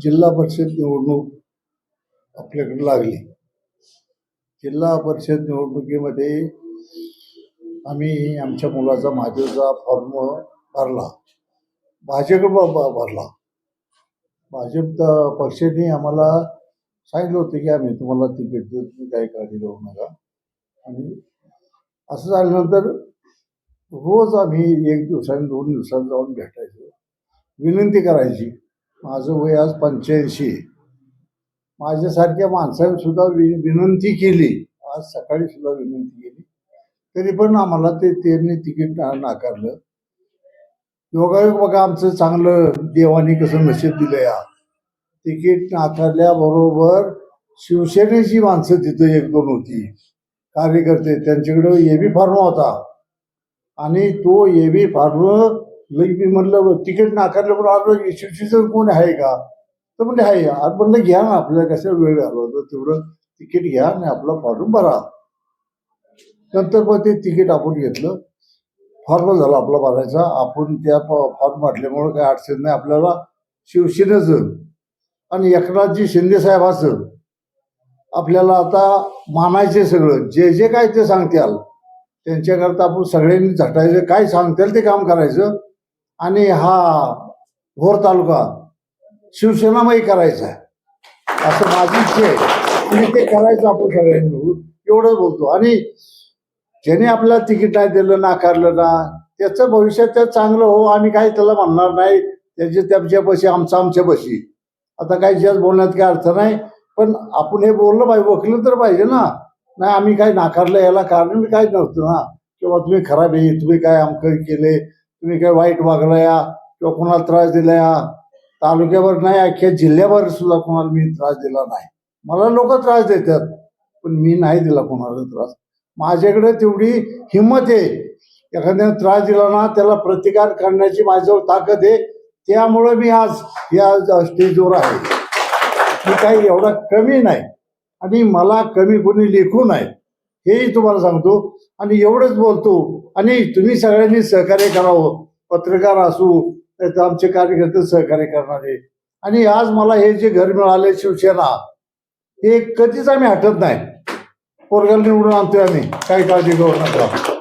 जिल्हा परिषद निवडणूक आपल्याकडे लागली. जिल्हा परिषद निवडणुकीमध्ये आम्ही आमच्या मुलाचा माझ्याचा फॉर्म भरला. भाजप भरला. भाजप पक्षाने आम्हाला सांगितलं होतं की आम्ही तुम्हाला तिकीट देऊ तुम्ही काही काळजी घेऊ नका. आणि असं झाल्यानंतर रोज आम्ही एक दिवसाने दोन दिवसांनी जाऊन भेटायचो. विनंती करायची. माझं वय आज पंच्याऐंशी. माझ्यासारख्या माणसाने सुद्धा वि विनंती केली. आज सकाळी सुद्धा विनंती केली. तरी पण आम्हाला ते त्यांनी तिकीट नाकारलं. योगायोग बघा आमचं चांगलं देवाने कसं नशीब दिलं या तिकीट नाकारल्याबरोबर शिवसेनेची माणसं तिथं एक दोन होती. कार्यकर्ते त्यांच्याकडे ए बी फार्मा होता. आणि तो ए बी फार्म मी म्हणलं तिकीट नाकारल्याबरोबर आपलं शिवसेनेचं कोण आहे का? तर म्हणजे आहे. आज म्हणलं घ्या ना आपल्याला कशा वेळ घालवतो तेवढं तिकीट घ्या आणि आपला फॉर्म भरा. नंतर मग ते तिकीट आपण घेतलं. फॉर्म झाला आपला भरायचा. आपण त्या फॉर्म भरल्यामुळे काही अडचण नाही. आपल्याला शिवसेनेचं आणि एकनाथजी शिंदे साहेबाचं आपल्याला आता मानायचे सगळं. जे जे काय ते सांगत्याल त्यांच्याकरता आपण सगळ्यांनी झटायचं. काय सांगतील ते काम करायचं. आणि हा भोर तालुका शिवसेनामय करायचा असं माझी इच्छा आहे. आणि ते करायचं आपण सगळ्यांनी एवढं बोलतो. आणि ज्याने आपल्याला तिकीट नाही दिलं नाकारलं ना त्याचं भविष्यात त्या चांगलं हो आम्ही काही त्याला म्हणणार नाही. त्याचे त्याच्या बशी आमचं आमच्या बशी आता काही जास्त बोलण्यात काही अर्थ नाही. पण आपण हे बोललं पाहिजे वकलं तर पाहिजे ना. नाही आम्ही काही नाकारलं याला कारण मी काही नव्हतं ना. किंवा तुम्ही खराब आहे तुम्ही काय आमकं केले तुम्ही काय वाईट वागला या किंवा कोणाला त्रास दिला या तालुक्यावर नाही अख्ख्या जिल्ह्यावर सुद्धा कोणाला मी त्रास दिला नाही. मला लोक त्रास देतात पण मी नाही दिला कोणाला त्रास. माझ्याकडे तेवढी हिंमत आहे. एखाद्याने त्रास दिला ना त्याला प्रतिकार करण्याची माझ्यावर ताकद आहे. त्यामुळं मी आज या स्टेजवर आहे. मी काही एवढा कमी नाही. आणि मला कमी कोणी लेखू नाही. हेही तुम्हाला सांगतो आणि एवढंच बोलतो. आणि तुम्ही सगळ्यांनी सहकार्य करावं. पत्रकार असू आमचे कार्यकर्ते सहकार्य करणारे. आणि आज मला हे जे घर मिळाले शिवसेना हे कधीच आम्ही हटत नाही. पोरगाला निवडून आणतोय आम्ही. काही काळजी करू नका.